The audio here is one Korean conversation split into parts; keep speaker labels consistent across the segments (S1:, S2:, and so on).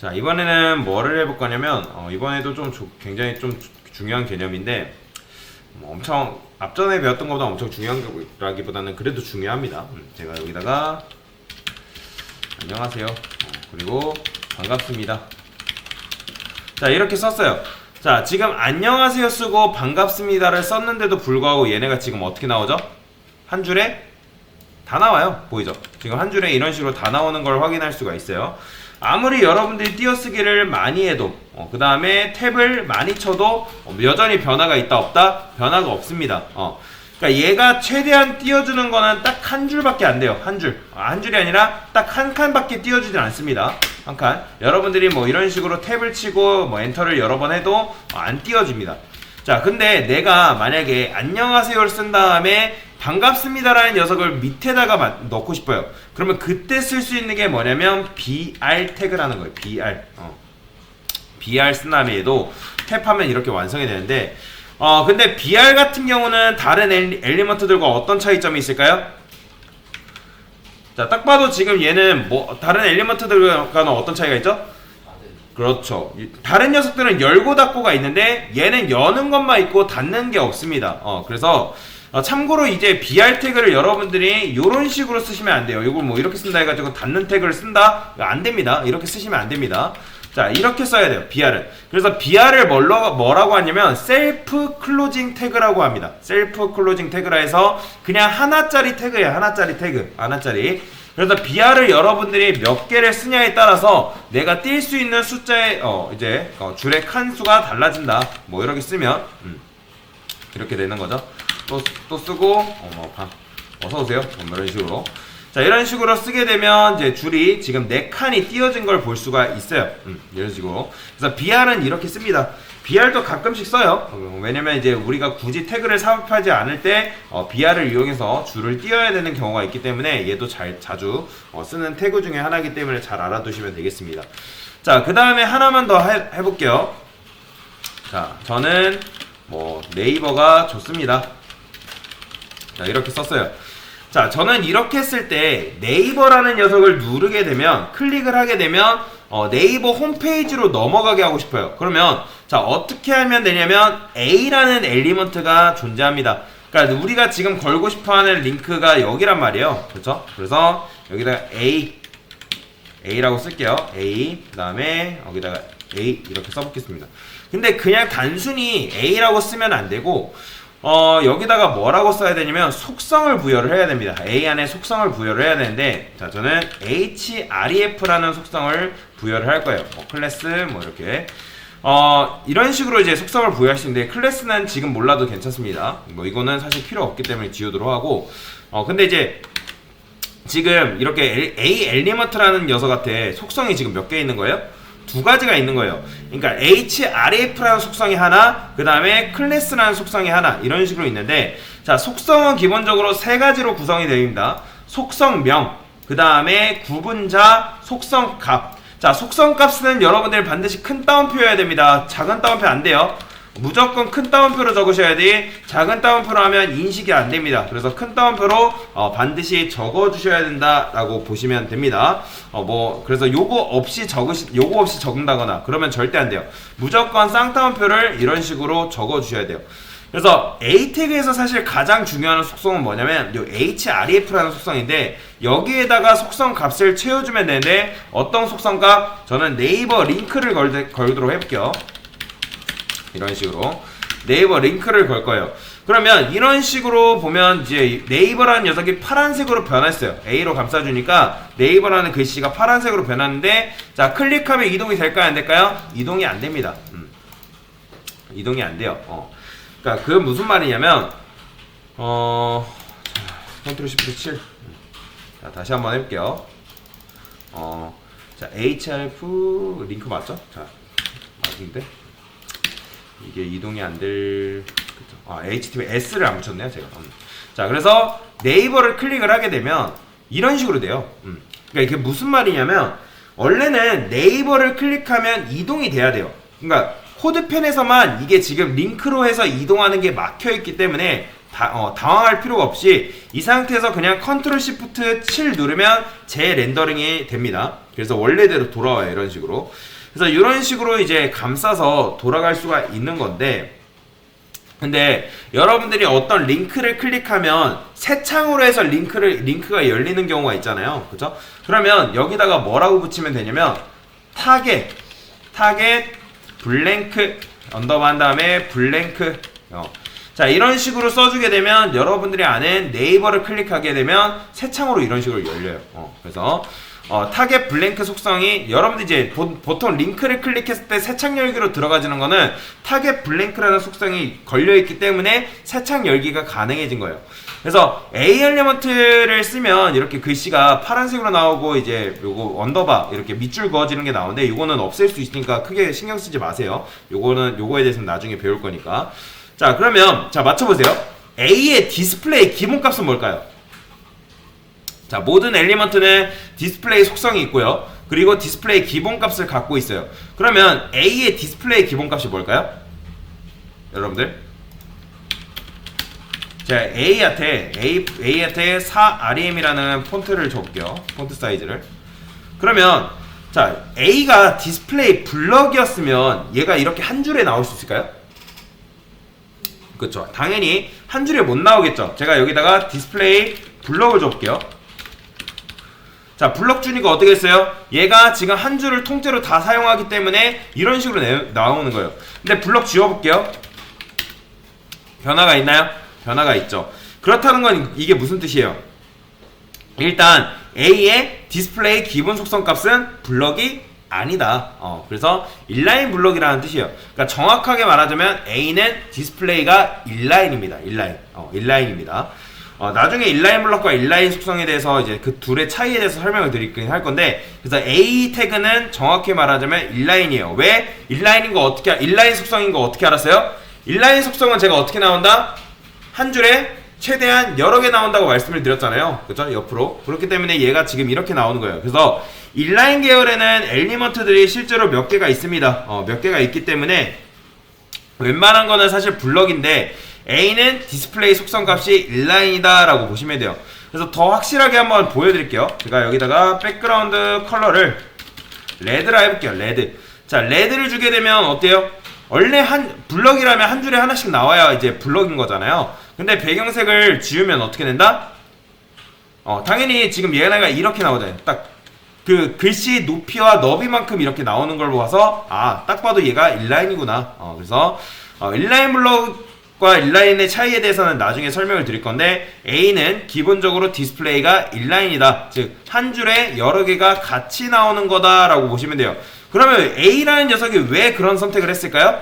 S1: 자 이번에는 뭐를 해볼 거냐면 어, 이번에도 좀 조- 굉장히 좀 주- 중요한 개념인데 뭐 엄청 앞전에 배웠던 것보다 엄청 중요한 거라기보다는 그래도 중요합니다. 음, 제가 여기다가 안녕하세요. 어, 그리고 반갑습니다. 자 이렇게 썼어요. 자 지금 안녕하세요 쓰고 반갑습니다를 썼는데도 불구하고 얘네가 지금 어떻게 나오죠? 한 줄에 다 나와요. 보이죠? 지금 한 줄에 이런 식으로 다 나오는 걸 확인할 수가 있어요. 아무리 여러분들이 띄어쓰기를 많이 해도 그 다음에 탭을 많이 쳐도 어, 여전히 변화가 있다 없다? 변화가 없습니다. 어. 그러니까 얘가 최대한 띄워주는 거는 딱 한 줄밖에 안 돼요. 한 줄. 아, 한 줄이 아니라 딱 한 칸밖에 띄워주진 않습니다. 한 칸. 여러분들이 뭐 이런 식으로 탭을 치고 뭐 엔터를 여러 번 해도 어, 안 띄워집니다. 자, 근데 내가 만약에 안녕하세요를 쓴 다음에 반갑습니다라는 녀석을 밑에다가 마- 넣고 싶어요. 그러면 그때 쓸 수 있는 게 뭐냐면 BR 태그라는 거예요. BR. 어. BR 얘도 탭하면 이렇게 완성이 되는데 어 근데 BR 같은 경우는 다른 엘리, 엘리먼트들과 어떤 차이점이 있을까요? 자, 딱 봐도 지금 얘는 뭐 다른 엘리먼트들과는 어떤 차이가 있죠? 그렇죠. 이- 다른 녀석들은 열고 닫고가 있는데 얘는 여는 것만 있고 닫는 게 없습니다. 어, 그래서 어, 참고로 이제 BR 태그를 여러분들이 이런 식으로 쓰시면 안 돼요. 이걸 뭐 이렇게 쓴다 해가지고 닫는 태그를 쓴다? 안 됩니다. 이렇게 쓰시면 안 됩니다. 자, 이렇게 써야 돼요. BR은. 그래서 BR을 뭘로, 뭐라고 하냐면 셀프 클로징 태그라고 합니다. 셀프 클로징 태그라 해서 그냥 하나짜리 태그예요. 하나짜리 태그. 하나짜리. 그래서 BR을 여러분들이 몇 개를 쓰냐에 따라서 내가 뛸수 있는 숫자의 어 이제 어, 줄의 칸수가 달라진다. 뭐 이렇게 쓰면 음, 이렇게 되는 거죠. 또 또 쓰고 어뭐 어서 오세요. 뭐 이런 식으로. 자 이런 식으로 쓰게 되면 이제 줄이 지금 네 칸이 띄어진 걸 볼 수가 있어요. 음, 이런 식으로. 그래서 BR은 이렇게 씁니다. BR도 가끔씩 써요. 어, 왜냐면 이제 우리가 굳이 태그를 삽입하지 않을 때 어, BR을 이용해서 줄을 띄어야 되는 경우가 있기 때문에 얘도 잘 자주 어, 쓰는 태그 중에 하나이기 때문에 잘 알아두시면 되겠습니다. 자, 그 다음에 하나만 더 해, 해볼게요. 자, 저는 뭐 네이버가 좋습니다. 자, 이렇게 썼어요. 자, 저는 이렇게 했을 때 네이버라는 녀석을 누르게 되면 클릭을 하게 되면 어, 네이버 홈페이지로 넘어가게 하고 싶어요. 그러면 자 어떻게 하면 되냐면 A라는 엘리먼트가 존재합니다. 그러니까 우리가 지금 걸고 싶어 하는 링크가 여기란 말이에요. 그렇죠? 그래서 여기다가 A A라고 쓸게요. A 그다음에 여기다가 A 이렇게 써보겠습니다. 근데 그냥 단순히 A라고 쓰면 안 되고 어 여기다가 뭐라고 써야 되냐면 속성을 부여를 해야 됩니다. A 안에 속성을 부여를 해야 되는데 자 저는 href라는 속성을 부여를 할 거예요. 뭐 클래스 뭐 이렇게 어 이런 식으로 이제 속성을 부여할 수 있는데 클래스는 지금 몰라도 괜찮습니다. 뭐 이거는 사실 필요 없기 때문에 지우도록 하고 어 근데 이제 지금 이렇게 A 엘리먼트라는 녀석한테 속성이 지금 몇 개 있는 거예요? 두 가지가 있는 거예요. 그러니까 href라는 속성이 하나, 그 다음에 클래스라는 속성이 하나 이런 식으로 있는데 자 속성은 기본적으로 세 가지로 구성이 됩니다. 속성명, 그 다음에 구분자, 속성값. 자 속성값은 여러분들 반드시 큰 따옴표여야 됩니다. 작은 따옴표 안 돼요. 무조건 큰 따옴표로 적으셔야 돼. 작은 따옴표로 하면 인식이 안 됩니다. 그래서 큰 따옴표로 어, 반드시 적어 주셔야 된다라고 보시면 됩니다. 어, 뭐 그래서 요거 없이 적으시 요거 없이 적는다거나 그러면 절대 안 돼요. 무조건 쌍따옴표를 이런 식으로 적어 주셔야 돼요. 그래서 A 태그에서 사실 가장 중요한 속성은 뭐냐면 요 href라는 속성인데 여기에다가 속성 값을 채워주면 되는데 어떤 속성 값? 저는 네이버 링크를 걸, 걸도록 해볼게요. 이런 식으로 네이버 링크를 걸 거예요. 그러면 이런 식으로 보면 이제 네이버라는 녀석이 파란색으로 변했어요. A로 감싸주니까 네이버라는 글씨가 파란색으로 변하는데 자 클릭하면 이동이 될까요? 안 될까요? 이동이 안 됩니다. 음. 이동이 안 돼요. 어. 그러니까 그 무슨 말이냐면 어 자, 컨트롤 시프트 7. 자 다시 한번 해볼게요. 어, 자 href 링크 맞죠? 자 맞는데 이게 이동이 안될 아, HTTPS를 안 붙였네요, 제가. 음. 자, 그래서 네이버를 클릭을 하게 되면 이런 식으로 돼요. 음. 그러니까 이게 무슨 말이냐면 원래는 네이버를 클릭하면 이동이 돼야 돼요. 그러니까 코드펜에서만 이게 지금 링크로 해서 이동하는 게 막혀 있기 때문에 다, 어, 당황할 필요가 없이 이 상태에서 그냥 컨트롤 시프트 7 누르면 재렌더링이 됩니다. 그래서 원래대로 돌아와요 이런 식으로. 그래서 이런 식으로 이제 감싸서 돌아갈 수가 있는 건데 근데 여러분들이 어떤 링크를 클릭하면 새 창으로 해서 링크를 링크가 열리는 경우가 있잖아요. 그죠? 그러면 여기다가 뭐라고 붙이면 되냐면 타겟 타겟 블랭크 언더바 한 다음에 블랭크 어. 자 이런 식으로 써주게 되면 여러분들이 아는 네이버를 클릭하게 되면 새 창으로 이런 식으로 열려요. 어. 그래서 어, 타겟 블랭크 속성이 여러분들 이제 보, 통 링크를 클릭했을 때 새창 열기로 들어가지는 거는 타겟 블랭크라는 속성이 걸려 있기 때문에 새창 열기가 가능해진 거예요. 그래서 A 엘리먼트를 쓰면 이렇게 글씨가 파란색으로 나오고 이제 요거 언더바 이렇게 밑줄 그어지는 게 나오는데 요거는 없앨 수 있으니까 크게 신경 쓰지 마세요. 요거는 요거에 대해서는 나중에 배울 거니까. 자, 그러면 자 맞춰 보세요. A의 디스플레이 기본값은 뭘까요? 자, 모든 엘리먼트는 디스플레이 속성이 있고요. 그리고 디스플레이 기본값을 갖고 있어요. 그러면 A의 디스플레이 기본값이 뭘까요? 여러분들? 자, A한테 A A한테 4REM이라는 폰트를 줘볼게요. 폰트 사이즈를. 그러면 자, A가 디스플레이 블럭이었으면 얘가 이렇게 한 줄에 나올 수 있을까요? 그렇죠. 당연히 한 줄에 못 나오겠죠. 제가 여기다가 디스플레이 블럭을 줘 볼게요. 자, 블럭 주니까 어떻게 했어요? 얘가 지금 한 줄을 통째로 다 사용하기 때문에 이런 식으로 내, 나오는 거예요. 근데 블럭 지워볼게요. 변화가 있나요? 변화가 있죠. 그렇다는 건 이게 무슨 뜻이에요? 일단 A의 디스플레이 기본 속성 값은 블럭이 아니다. 어, 그래서 인라인 블럭이라는 뜻이에요. 그러니까 정확하게 말하자면 A는 디스플레이가 인라인입니다. 인라인. 어, 인라인입니다. 어, 나중에 인라인 블럭과 인라인 속성에 대해서 이제 그 둘의 차이에 대해서 설명을 드리긴 할 건데 그래서 A 태그는 정확히 말하자면 인라인이에요. 왜 인라인인 거 어떻게 인라인 속성인 거 어떻게 알았어요? 인라인 속성은 제가 어떻게 나온다? 한 줄에 최대한 여러 개 나온다고 말씀을 드렸잖아요. 그죠? 옆으로. 그렇기 때문에 얘가 지금 이렇게 나오는 거예요. 그래서 인라인 계열에는 엘리먼트들이 실제로 몇 개가 있습니다. 어, 몇 개가 있기 때문에 웬만한 거는 사실 블럭인데 A는 디스플레이 속성 값이 인라인이다 라고 보시면 돼요. 그래서 더 확실하게 한번 보여드릴게요. 제가 여기다가 백그라운드 컬러를 레드라 해볼게요. 레드. 자, 레드를 주게 되면 어때요? 원래 한 블럭이라면 한 줄에 하나씩 나와야 이제 블럭인 거잖아요. 근데 배경색을 지우면 어떻게 된다? 어, 당연히 지금 얘네가 이렇게 나오잖아요. 딱 그 글씨 높이와 너비만큼 이렇게 나오는 걸 봐서 아, 딱 봐도 얘가 인라인이구나. 어, 그래서 어, 인라인 블럭 과 인라인의 차이에 대해서는 나중에 설명을 드릴 건데 A는 기본적으로 디스플레이가 인라인이다. 즉 한 줄에 여러 개가 같이 나오는 거다라고 보시면 돼요. 그러면 A라는 녀석이 왜 그런 선택을 했을까요?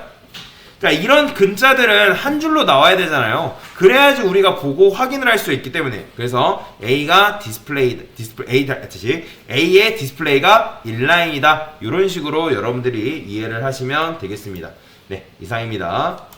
S1: 그러니까 이런 근자들은 한 줄로 나와야 되잖아요. 그래야지 우리가 보고 확인을 할 수 있기 때문에. 그래서 A가 디스플레이, 디스플레이, A, 다시 A의 디스플레이가 인라인이다. 이런 식으로 여러분들이 이해를 하시면 되겠습니다. 네, 이상입니다.